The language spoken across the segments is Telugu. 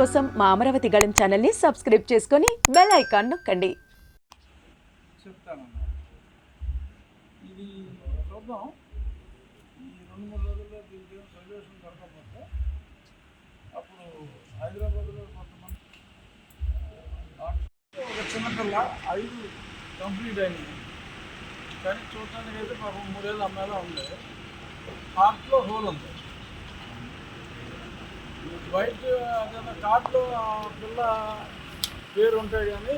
కోసం మా అమరావతి గళం ఛానల్ని సబ్స్క్రైబ్ చేసుకొని బెల్ ఐకాన్ నొక్కండి. చెప్తానన్నా ఇది చూద్దాం ఈ రెండు మూడు రోజుల్లో దీనికి సొల్యూషన్ దొరకకపోతే అప్పుడు హైదరాబాద్లో కొంతమంది ఐదు కంప్లీట్ అయినాయి. కానీ చూడటానికి అయితే పాపం మూడేళ్ళు అమ్మాయిలా ఉంది హార్ట్లో హోల్ ఉంది. బయట ఏదైనా పిల్ల పేరు ఉంటాయి కానీ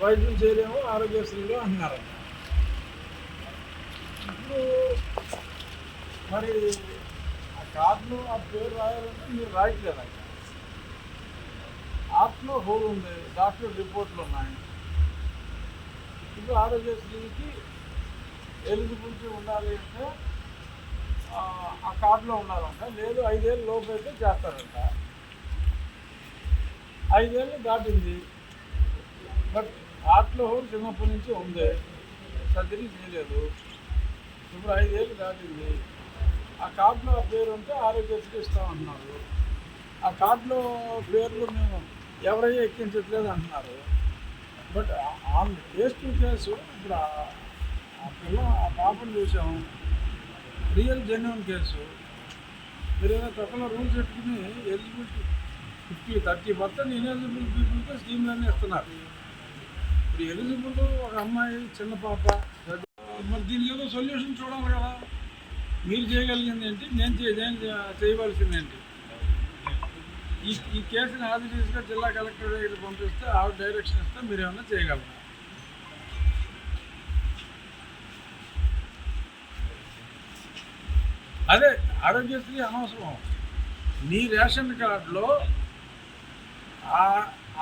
వైద్యం చేయలేము ఆరోగ్యశ్రీలో అంటున్నారు. ఇప్పుడు మరి ఆ కార్డులో ఆ పేరు రాయాలంటే మీరు రాయట్లేదు? అక్కడ ఆర్ట్లో హోల్ ఉంది డాక్టర్ రిపోర్ట్లు ఉన్నాయి. ఇప్పుడు ఆరోగ్యశ్రీకి ఎలిజిబిలిటీ ఉండాలి అంటే ఆ, కార్డులో ఉండాలంట లేదు ఐదేళ్ళు లోపు అయితే చేస్తారంట ఐదేళ్ళు దాటింది. బట్ ఆటలో హోల్ చిన్నప్పటి నుంచి ఉంది. సర్జరీ చేయలేదు. ఇప్పుడు ఐదేళ్ళు దాటింది. ఆ కార్డులో ఆ పేరు ఉంటే ఆరోగ్యశ్రీ అన్నారు ఆ కార్డులో పేర్లు మేము ఎవరైనా ఎక్కించట్లేదు అంటున్నారు. But on case to case ఇప్పుడు ఆ- పిల్ల ఆ పాపను చూసాము రియల్ జెన్యున్ కేసు. మీరు ఏదైనా తక్కువ రూల్స్ పెట్టుకుని eligibility fifty thirty percent ineligible పీపుల్తో స్కీమ్లన్నీ ఇస్తున్నారు. ఇప్పుడు ఎలిజిబుల్ ఒక అమ్మాయి చిన్న పాప మరి దీనికి ఏదో సొల్యూషన్ చూడాలి కదా. మీరు చేయగలిగింది ఏంటి? నేను చే- చేయవలసింది ఏంటి? ఈ ఈ కేసుని ఆదిశీస్గా జిల్లా కలెక్టర్ దగ్గర పంపిస్తే ఆవిడ డైరెక్షన్ ఇస్తే మీరు ఏమైనా చేయగలరా? అదే ఆరోగ్యశ్రీ అనవసరం నీ రేషన్ కార్డులో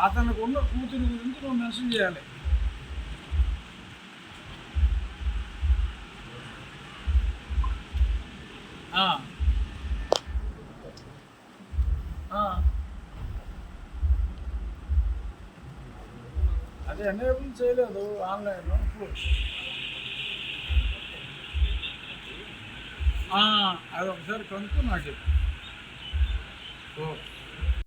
అతనికి ఉన్న కూతురు గురించి నువ్వు మెన్షన్ చేయాలి ఆ. ఆ. అదే ఎనేబుల్ చేయలేదు ఆన్లైన్లో ఇప్పుడు అది ఒకసారి కనుక్కో నాకు చెప్పు. ఓకే